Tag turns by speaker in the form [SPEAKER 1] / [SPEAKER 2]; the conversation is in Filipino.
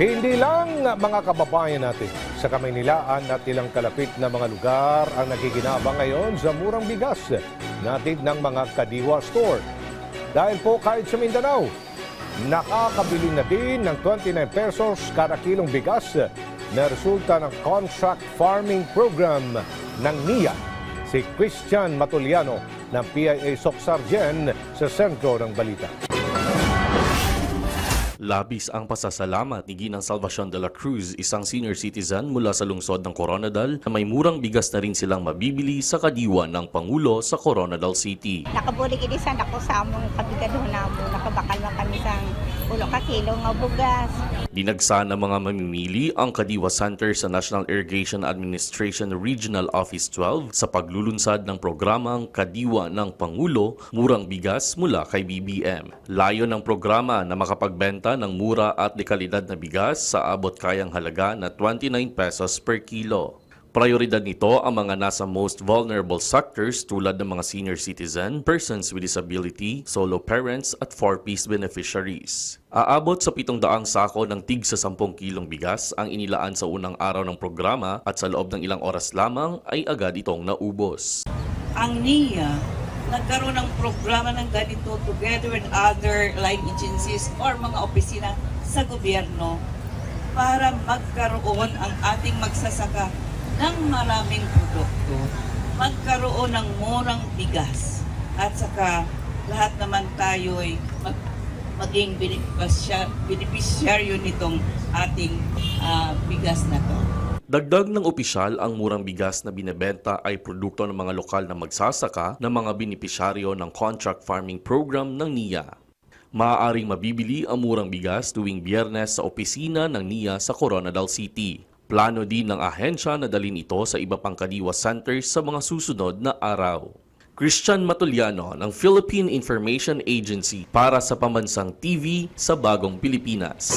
[SPEAKER 1] Hindi lang mga kababayan natin sa Kamaynilaan at ilang kalapit na mga lugar ang nagiginabang ngayon sa murang bigas natin ng mga Kadiwa Store. Dahil po kahit sa Mindanao, nakakabili na din ng 29 pesos kada kilong bigas na resulta ng contract farming program ng NIA. Si Christian Matuliano ng PIA Socsargen sa sentro ng balita.
[SPEAKER 2] Labis ang pasasalamat ni Ginang Salvacion de la Cruz, isang senior citizen mula sa lungsod ng Coronadal na may murang bigas na rin silang mabibili sa kadiwa ng Pangulo sa Coronadal City.
[SPEAKER 3] Nakabulig ini sa nako sa among kabigado na mo nakabakal sa ulo ka kilo nga bugas.
[SPEAKER 2] Dinagsa ng mga mamimili ang Kadiwa Center sa National Irrigation Administration Regional Office 12 sa paglulunsad ng programang Kadiwa ng Pangulo, Murang Bigas mula kay BBM. Layo ng programa na makapagbenta ng mura at dekalidad na bigas sa abot kayang halaga na 29 pesos per kilo. Prioridad nito ang mga nasa most vulnerable sectors tulad ng mga senior citizen, persons with disability, solo parents at 4-piece beneficiaries. Aabot sa 700 sako ng tig sa 10 kilong bigas ang inilaan sa unang araw ng programa at sa loob ng ilang oras lamang ay agad itong naubos.
[SPEAKER 4] ang NIA nagkaroon ng programa ng ganito together with other line agencies or mga opisina sa gobyerno para magkaroon ang ating magsasaka ng maraming produkto, magkaroon ng murang bigas at saka lahat naman tayo'y mag, maging beneficiar- beneficiaryo nitong ating ah, bigas na to.
[SPEAKER 2] Dagdag ng opisyal, ang murang bigas na binebenta ay produkto ng mga lokal na magsasaka ng mga benepisyaryo ng contract farming program ng NIA. Maaaring mabibili ang murang bigas tuwing biyernes sa opisina ng NIA sa Coronadal City. Plano din ng ahensya na dalhin ito sa iba pang kadiwa centers sa mga susunod na araw. Christian Matuliano ng Philippine Information Agency para sa Pambansang TV sa Bagong Pilipinas.